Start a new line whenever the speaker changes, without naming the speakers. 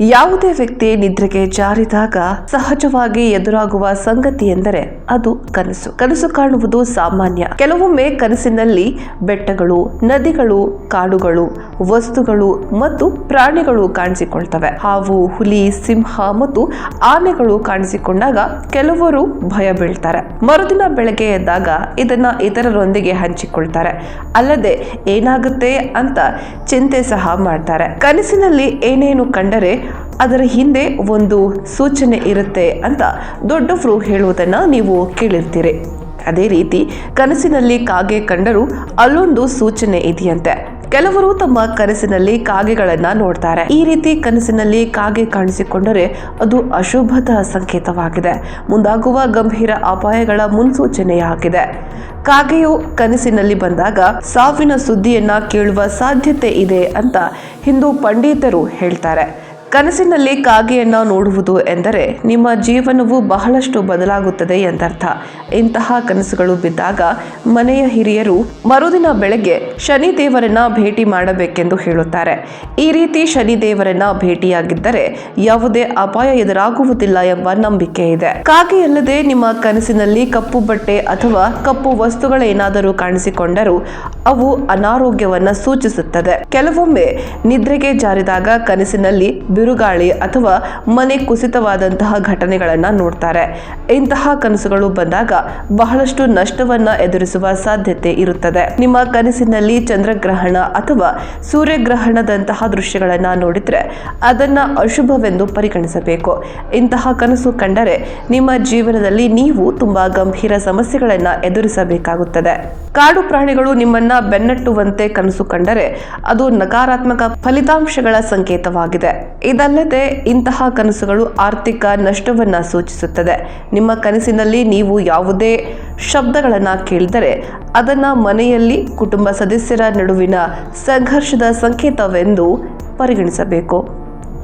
ಯಾವುದೇ ವ್ಯಕ್ತಿ ನಿದ್ರೆಗೆ ಜಾರಿದಾಗ ಸಹಜವಾಗಿ ಎದುರಾಗುವ ಸಂಗತಿ ಎಂದರೆ ಅದು ಕನಸು. ಕನಸು ಕಾಣುವುದು ಸಾಮಾನ್ಯ. ಕೆಲವೊಮ್ಮೆ ಕನಸಿನಲ್ಲಿ ಬೆಟ್ಟಗಳು, ನದಿಗಳು, ಕಾಡುಗಳು, ವಸ್ತುಗಳು ಮತ್ತು ಪ್ರಾಣಿಗಳು ಕಾಣಿಸಿಕೊಳ್ತವೆ. ಹಾವು, ಹುಲಿ, ಸಿಂಹ ಮತ್ತು ಆನೆಗಳು ಕಾಣಿಸಿಕೊಂಡಾಗ ಕೆಲವರು ಭಯ ಬೀಳ್ತಾರೆ. ಮರುದಿನ ಬೆಳಗ್ಗೆ ಎದ್ದಾಗ ಇದನ್ನ ಇತರರೊಂದಿಗೆ ಹಂಚಿಕೊಳ್ತಾರೆ. ಅಲ್ಲದೆ ಏನಾಗುತ್ತೆ ಅಂತ ಚಿಂತೆ ಸಹ ಮಾಡ್ತಾರೆ. ಕನಸಿನಲ್ಲಿ ಏನೇನು ಕಂಡರೆ ಅದರ ಹಿಂದೆ ಒಂದು ಸೂಚನೆ ಇರುತ್ತೆ ಅಂತ ದೊಡ್ಡವರು ಹೇಳುವುದನ್ನು ನೀವು ಕೇಳಿರ್ತೀರಿ. ಅದೇ ರೀತಿ ಕನಸಿನಲ್ಲಿ ಕಾಗೆ ಕಂಡರೂ ಅಲ್ಲೊಂದು ಸೂಚನೆ ಇದೆಯಂತೆ. ಕೆಲವರು ತಮ್ಮ ಕನಸಿನಲ್ಲಿ ಕಾಗೆಗಳನ್ನ ನೋಡ್ತಾರೆ. ಈ ರೀತಿ ಕನಸಿನಲ್ಲಿ ಕಾಗೆ ಕಾಣಿಸಿಕೊಂಡರೆ ಅದು ಅಶುಭದ ಸಂಕೇತವಾಗಿದೆ. ಮುಂದಾಗುವ ಗಂಭೀರ ಅಪಾಯಗಳ ಮುನ್ಸೂಚನೆಯಾಗಿದೆ. ಕಾಗೆಯು ಕನಸಿನಲ್ಲಿ ಬಂದಾಗ ಸಾವಿನ ಸುದ್ದಿಯನ್ನ ಕೇಳುವ ಸಾಧ್ಯತೆ ಇದೆ ಅಂತ ಹಿಂದೂ ಪಂಡಿತರು ಹೇಳ್ತಾರೆ. ಕನಸಿನಲ್ಲಿ ಕಾಗೆಯನ್ನ ನೋಡುವುದು ಎಂದರೆ ನಿಮ್ಮ ಜೀವನವು ಬಹಳಷ್ಟು ಬದಲಾಗುತ್ತದೆ ಎಂದರ್ಥ. ಇಂತಹ ಕನಸುಗಳು ಬಿದ್ದಾಗ ಮನೆಯ ಹಿರಿಯರು ಮರುದಿನ ಬೆಳಗ್ಗೆ ಶನಿ ದೇವರನ್ನ ಭೇಟಿ ಮಾಡಬೇಕೆಂದು ಹೇಳುತ್ತಾರೆ. ಈ ರೀತಿ ಶನಿ ದೇವರನ್ನ ಭೇಟಿಯಾಗಿದ್ದರೆ ಯಾವುದೇ ಅಪಾಯ ಎದುರಾಗುವುದಿಲ್ಲ ಎಂಬ ನಂಬಿಕೆ ಇದೆ. ಕಾಗೆಯಲ್ಲದೆ ನಿಮ್ಮ ಕನಸಿನಲ್ಲಿ ಕಪ್ಪು ಬಟ್ಟೆ ಅಥವಾ ಕಪ್ಪು ವಸ್ತುಗಳೇನಾದರೂ ಕಾಣಿಸಿಕೊಂಡರೂ ಅವು ಅನಾರೋಗ್ಯವನ್ನ ಸೂಚಿಸುತ್ತದೆ. ಕೆಲವೊಮ್ಮೆ ನಿದ್ರೆಗೆ ಜಾರಿದಾಗ ಕನಸಿನಲ್ಲಿ ಬಿರುಗಾಳಿ ಅಥವಾ ಮನೆ ಕುಸಿತವಾದಂತಹ ಘಟನೆಗಳನ್ನ ನೋಡ್ತಾರೆ. ಇಂತಹ ಕನಸುಗಳು ಬಂದಾಗ ಬಹಳಷ್ಟು ನಷ್ಟವನ್ನ ಎದುರಿಸುವ ಸಾಧ್ಯತೆ ಇರುತ್ತದೆ. ನಿಮ್ಮ ಕನಸಿನಲ್ಲಿ ಚಂದ್ರಗ್ರಹಣ ಅಥವಾ ಸೂರ್ಯಗ್ರಹಣದಂತಹ ದೃಶ್ಯಗಳನ್ನ ನೋಡಿದ್ರೆ ಅದನ್ನ ಅಶುಭವೆಂದು ಪರಿಗಣಿಸಬೇಕು. ಇಂತಹ ಕನಸು ಕಂಡರೆ ನಿಮ್ಮ ಜೀವನದಲ್ಲಿ ನೀವು ತುಂಬಾ ಗಂಭೀರ ಸಮಸ್ಯೆಗಳನ್ನ ಎದುರಿಸಬೇಕಾಗುತ್ತದೆ. ಕಾಡು ಪ್ರಾಣಿಗಳು ನಿಮ್ಮನ್ನ ಬೆನ್ನಟ್ಟುವಂತೆ ಕನಸು ಕಂಡರೆ ಅದು ನಕಾರಾತ್ಮಕ ಫಲಿತಾಂಶಗಳ ಸಂಕೇತವಾಗಿದೆ. ಇದಲ್ಲದೆ ಇಂತಹ ಕನಸುಗಳು ಆರ್ಥಿಕ ನಷ್ಟವನ್ನ ಸೂಚಿಸುತ್ತದೆ. ನಿಮ್ಮ ಕನಸಿನಲ್ಲಿ ನೀವು ಯಾವುದೇ ಶಬ್ದಗಳನ್ನು ಕೇಳಿದರೆ ಅದನ್ನ ಮನೆಯಲ್ಲಿ ಕುಟುಂಬ ಸದಸ್ಯರ ನಡುವಿನ ಸಂಘರ್ಷದ ಸಂಕೇತವೆಂದು ಪರಿಗಣಿಸಬೇಕು.